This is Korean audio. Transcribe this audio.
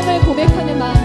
사랑을 고백하는 마음.